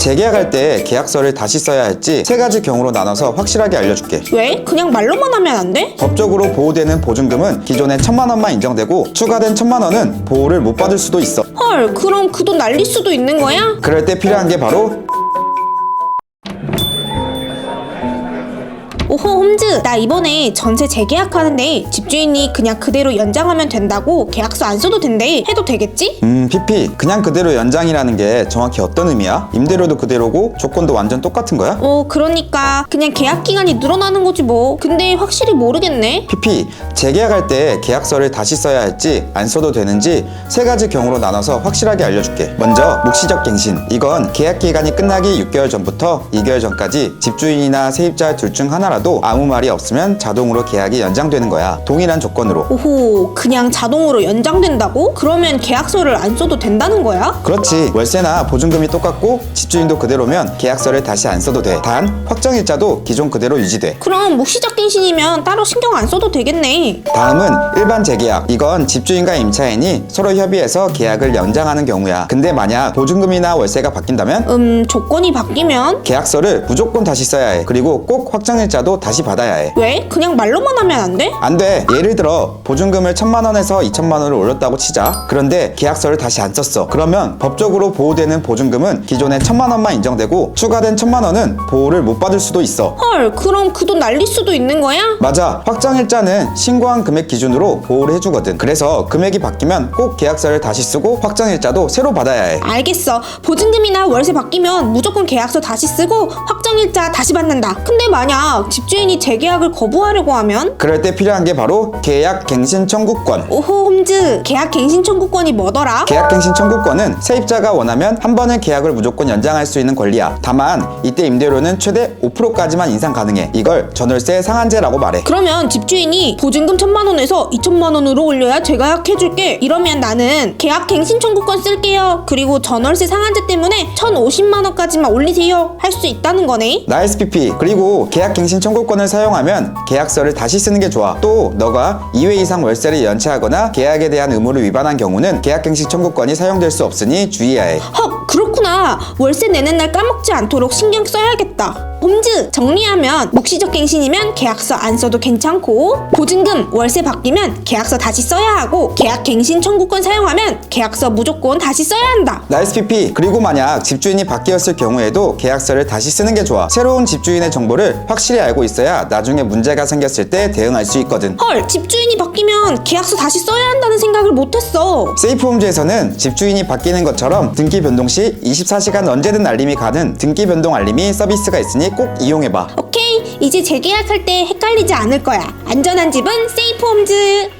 재계약할 때 계약서를 다시 써야 할지 세 가지 경우로 나눠서 확실하게 알려줄게. 왜? 그냥 말로만 하면 안 돼? 법적으로 보호되는 보증금은 기존의 천만 원만 인정되고 추가된 천만 원은 보호를 못 받을 수도 있어. 헐, 그럼 그 돈 날릴 수도 있는 거야? 그럴 때 필요한 게 바로 오호 홈즈 나 이번에 전세 재계약하는데 집주인이 그냥 그대로 연장하면 된다고 계약서 안 써도 된대 해도 되겠지? 음 피피 그냥 그대로 연장이라는 게 정확히 어떤 의미야? 임대료도 그대로고 조건도 완전 똑같은 거야? 어 그러니까 그냥 계약 기간이 늘어나는 거지 뭐 근데 확실히 모르겠네 PP 재계약할 때 계약서를 다시 써야 할지 안 써도 되는지 세 가지 경우로 나눠서 확실하게 알려줄게. 먼저 묵시적 갱신 이건 계약 기간이 끝나기 6개월 전부터 2개월 전까지 집주인이나 세입자 둘 중 하나라도 아무 말이 없으면 자동으로 계약이 연장되는 거야. 동일한 조건으로. 오호 그냥 자동으로 연장된다고? 그러면 계약서를 안 써도 된다는 거야? 그렇지 월세나 보증금이 똑같고 집주인도 그대로면 계약서를 다시 안 써도 돼. 단 확정일자도 기존 그대로 유지돼. 그럼 묵시적 갱신이면 따로 신경 안 써도 되겠네 다음은 일반 재계약. 이건 집주인과 임차인이 서로 협의해서 계약을 연장하는 경우야. 근데 만약 보증금이나 월세가 바뀐다면 음 조건이 바뀌면 계약서를 무조건 다시 써야 해. 그리고 꼭 확정일자도 다시 받아야 해. 왜? 그냥 말로만 하면 안 돼? 안 돼. 예를 들어 보증금을 천만 원에서 이천만 원을 올렸다고 치자. 그런데 계약서를 다시 안 썼어. 그러면 법적으로 보호되는 보증금은 기존의 천만 원만 인정되고 추가된 천만 원은 보호를 못 받을 수도 있어. 헐 그럼 그 돈 날릴 수도 있는 거야? 맞아. 확정일자는 신고한 금액 기준으로 보호를 해주거든. 그래서 금액이 바뀌면 꼭 계약서를 다시 쓰고 확정일자도 새로 받아야 해. 알겠어. 보증금이나 월세 바뀌면 무조건 계약서 다시 쓰고 확정일자 다시 받는다. 근데 만약 집 주인이 재계약을 거부하려고 하면 그럴 때 필요한 게 바로 계약 갱신 청구권. 오호 홈즈 계약 갱신 청구권이 뭐더라? 계약 갱신 청구권은 세입자가 원하면 한 번은 계약을 무조건 연장할 수 있는 권리야. 다만 이때 임대료는 최대 5%까지만 인상 가능해. 이걸 전월세 상한제라고 말해. 그러면 집주인이 보증금 천만 원에서 이천만 원으로 올려야 재계약 해줄게. 이러면 나는 계약 갱신 청구권 쓸게요. 그리고 전월세 상한제 때문에 천 오십만 원까지만 올리세요. 할 수 있다는 거네. 나이스 PP 그리고 계약 갱신 청구권 을 사용하면 계약서를 다시 쓰는 게 좋아. 또 너가 2회 이상 월세를 연체하거나 계약에 대한 의무를 위반한 경우는 계약갱신 청구권이 사용될 수 없으니 주의해야 해. 헉 그렇구나 월세 내는 날 까먹지 않도록 신경 써야겠다 홈즈 정리하면 묵시적 갱신이면 계약서 안 써도 괜찮고 보증금 월세 바뀌면 계약서 다시 써야 하고 계약 갱신 청구권 사용하면 계약서 무조건 다시 써야 한다 나이스 PP 그리고 만약 집주인이 바뀌었을 경우에도 계약서를 다시 쓰는 게 좋아. 새로운 집주인의 정보를 확실히 알고 있어야 나중에 문제가 생겼을 때 대응할 수 있거든. 헐 집주인이 바뀌면 계약서 다시 써야 한다는 생각을 못했어 세이프홈즈에서는 집주인이 바뀌는 것처럼 등기 변동 시 24시간 언제든 알림이 가는 등기 변동 알림이 서비스가 있으니 꼭 이용해봐. 오케이. 이제 재계약할 때 헷갈리지 않을 거야. 안전한 집은 세이프 홈즈